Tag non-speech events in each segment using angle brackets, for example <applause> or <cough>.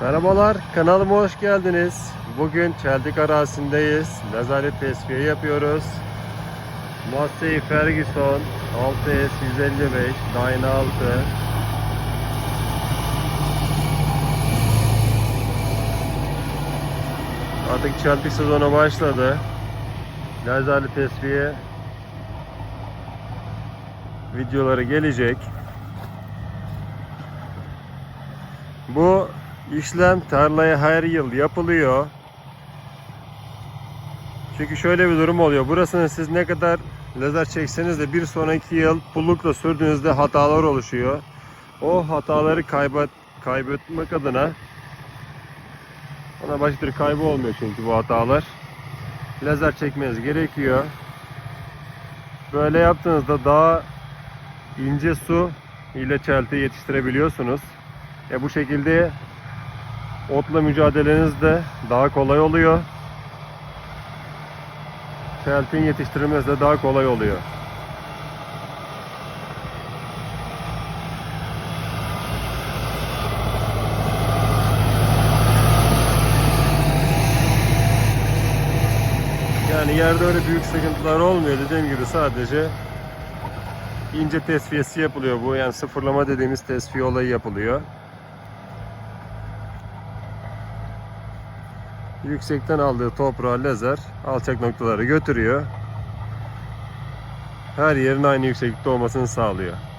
Merhabalar, kanalıma hoş geldiniz. Bugün Çeltik arazindeyiz. Nezaret tesviye yapıyoruz. Massey Ferguson 6S 155 Dyna 6 Artık Çeltik sezonu başladı. Nezaret tesviye videoları gelecek. Bu işlem tarlaya her yıl yapılıyor. Çünkü şöyle bir durum oluyor. Burasını siz ne kadar lazer çekseniz de bir sonraki yıl pullukla sürdüğünüzde hatalar oluşuyor. O hataları kaybet, kaybetmek adına ona başka bir kaybı olmuyor çünkü bu hatalar. Lazer çekmeniz gerekiyor. Böyle yaptığınızda daha ince su ile çelti yetiştirebiliyorsunuz. E bu şekilde otla mücadeleniz de daha kolay oluyor. Çeltin yetiştirilmesi de daha kolay oluyor. Yani yerde öyle büyük sıkıntılar olmuyor. Dediğim gibi sadece ince tesviyesi yapılıyor bu. Yani sıfırlama dediğimiz tesviye olayı yapılıyor. Yüksekten aldığı toprağı lazer alçak noktalara götürüyor. Her yerin aynı yükseklikte olmasını sağlıyor.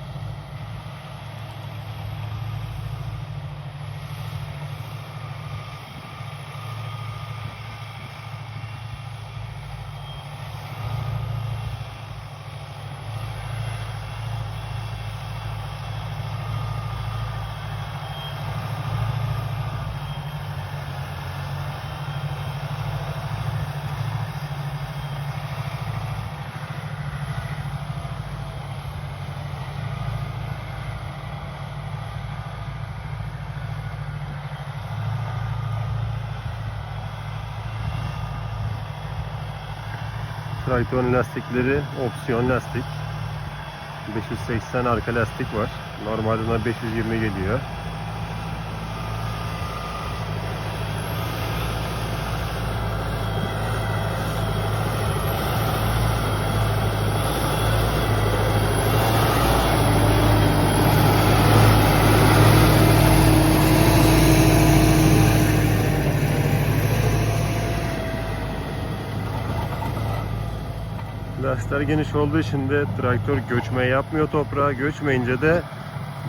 Traktörün lastikleri opsiyon lastik. 580 arka lastik var. Normalde buna 520 geliyor. Lastikler geniş olduğu için de traktör göçme yapmıyor toprağa. Göçmeyince de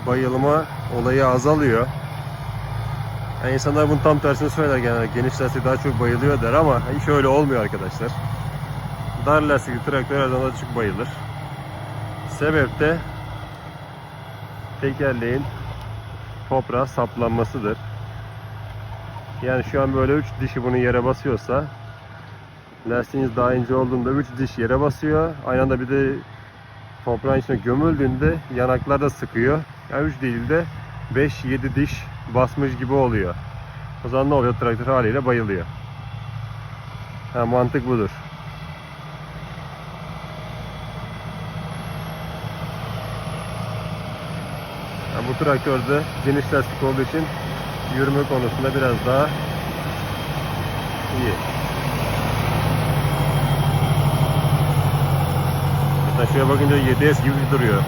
bayılma olayı azalıyor. Yani insanlar bunun tam tersini söyler genelde. Geniş lastik daha çok bayılıyor der ama hiç öyle olmuyor arkadaşlar. Dar lastikli traktör her zaman daha çok bayılır. Sebep de tekerleğin toprağa saplanmasıdır. Yani şu an böyle 3 dişi bunu yere basıyorsa Lastiğiniz daha ince olduğunda 3 diş yere basıyor. Aynı anda bir de toprağın içine gömüldüğünde yanaklar da sıkıyor. Yani 3 değil de 5-7 diş basmış gibi oluyor. O zaman ne oluyor? Traktör haliyle bayılıyor. Ha, mantık budur. Yani bu traktörde geniş lastik olduğu için yürüme konusunda biraz daha iyi. Mesela şuraya bakınca 7S gibi duruyor.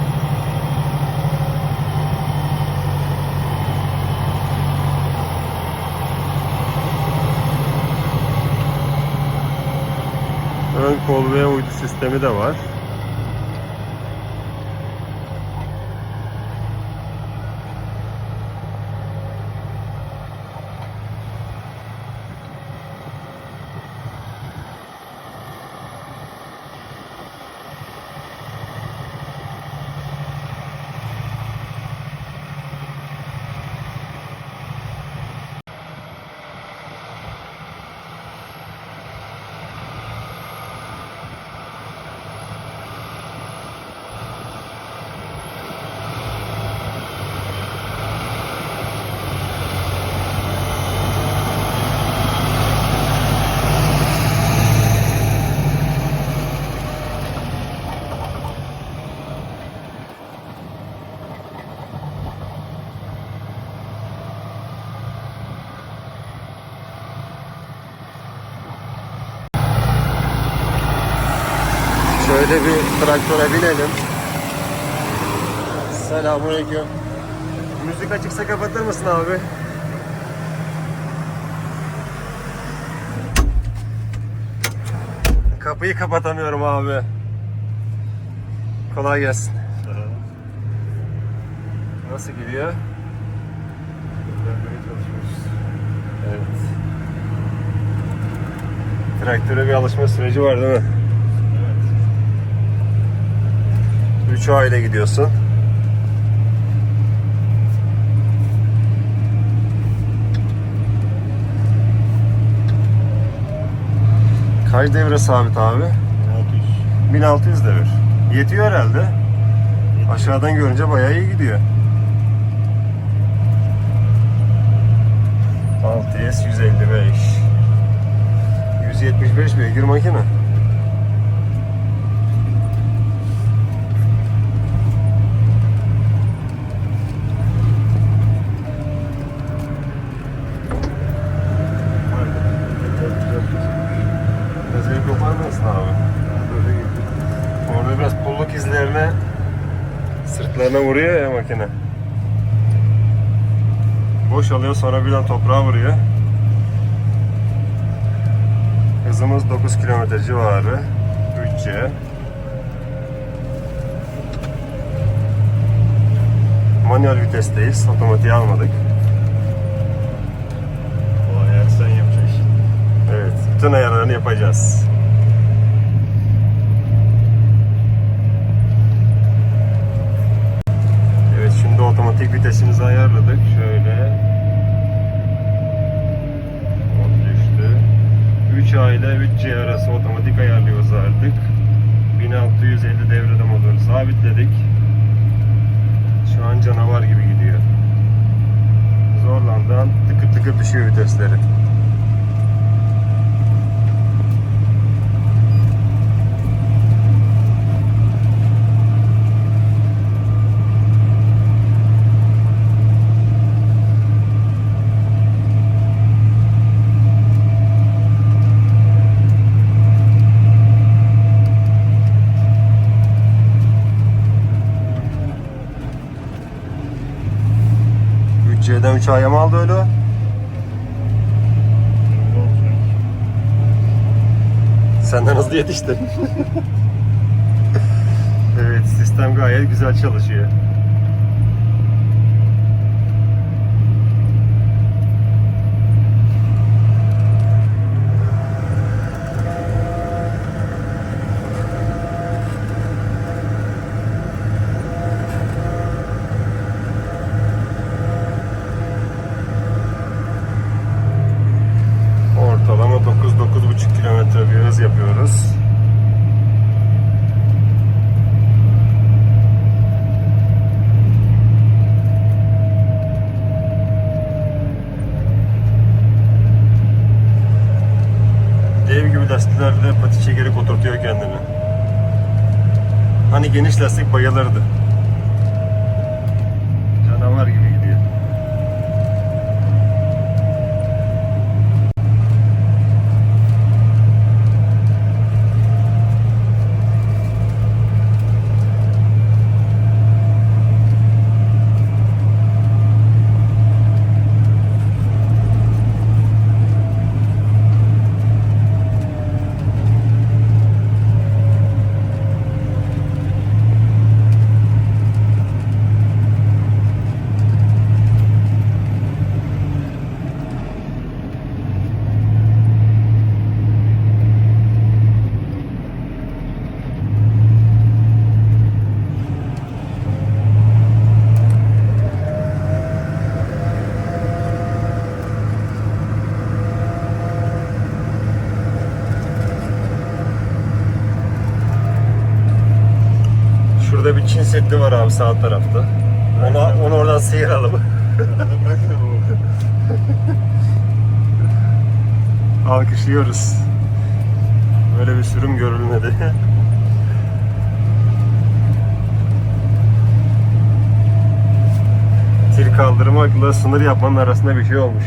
Ön kol ve uydu sistemi de var. Şöyle bir traktöre binelim. Selamünaleyküm. Müzik açıksa kapatır mısın abi? Kapıyı kapatamıyorum abi. Kolay gelsin. Nasıl gidiyor? Evet. Traktöre bir alışma süreci var değil mi? 3 aile gidiyorsun. Kaç devre sabit abi? 1600 devir. Yetiyor herhalde. Aşağıdan görünce bayağı iyi gidiyor. 6S 155 175 beygir makine. Sırtlarına vuruyor ya makine. Boş alıyor sonra birden toprağa vuruyor. Hızımız 9 km civarı. 3C. Manuel vitesteyiz. Otomatiği almadık. O ayar sen yapacaksın. Evet. Bütün ayarlarını yapacağız. Evet şimdi otomatik vitesimizi ayarladık. Şöyle. Hop düştü. 3A ile 3C arası otomatik ayarlıyoruz artık. 1650 devrede motoru sabitledik. Şu an canavar gibi gidiyor. Zorlandan tıkır tıkır düşüyor vitesleri. C'den 3 A'ya mı aldı öyle? Senden hızlı yetişti. <laughs> evet sistem gayet güzel çalışıyor. 9-9,5 kilometre bir hız yapıyoruz. Dev gibi lastiklerle pati çekerek oturtuyor kendini. Hani geniş lastik bayılırdı. Canavar gibi gidiyor. Şurada Seddi var abi sağ tarafta. Onu, onu oradan sıyıralım. <laughs> Alkışlıyoruz. Böyle bir sürüm görülmedi. Tir kaldırmakla sınır yapmanın arasında bir şey olmuş.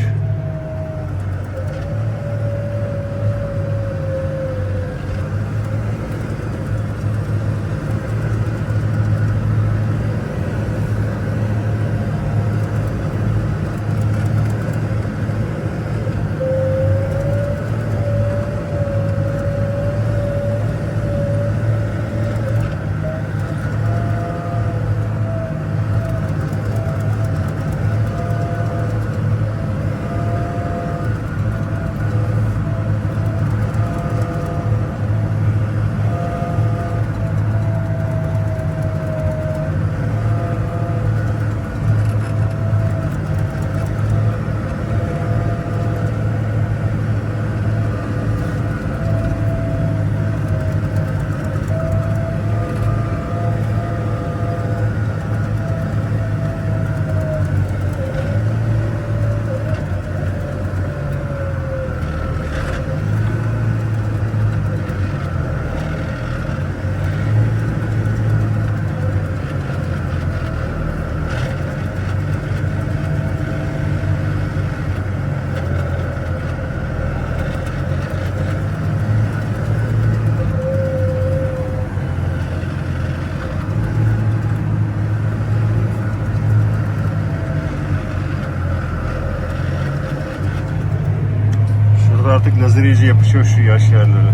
Artık lazer iyice yapışıyor şu yaş yerlere.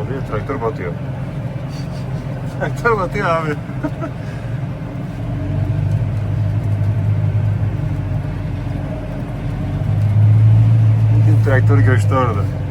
Oluyor traktör batıyor. <laughs> traktör batıyor abi. <laughs> Bugün traktör göçtü orada.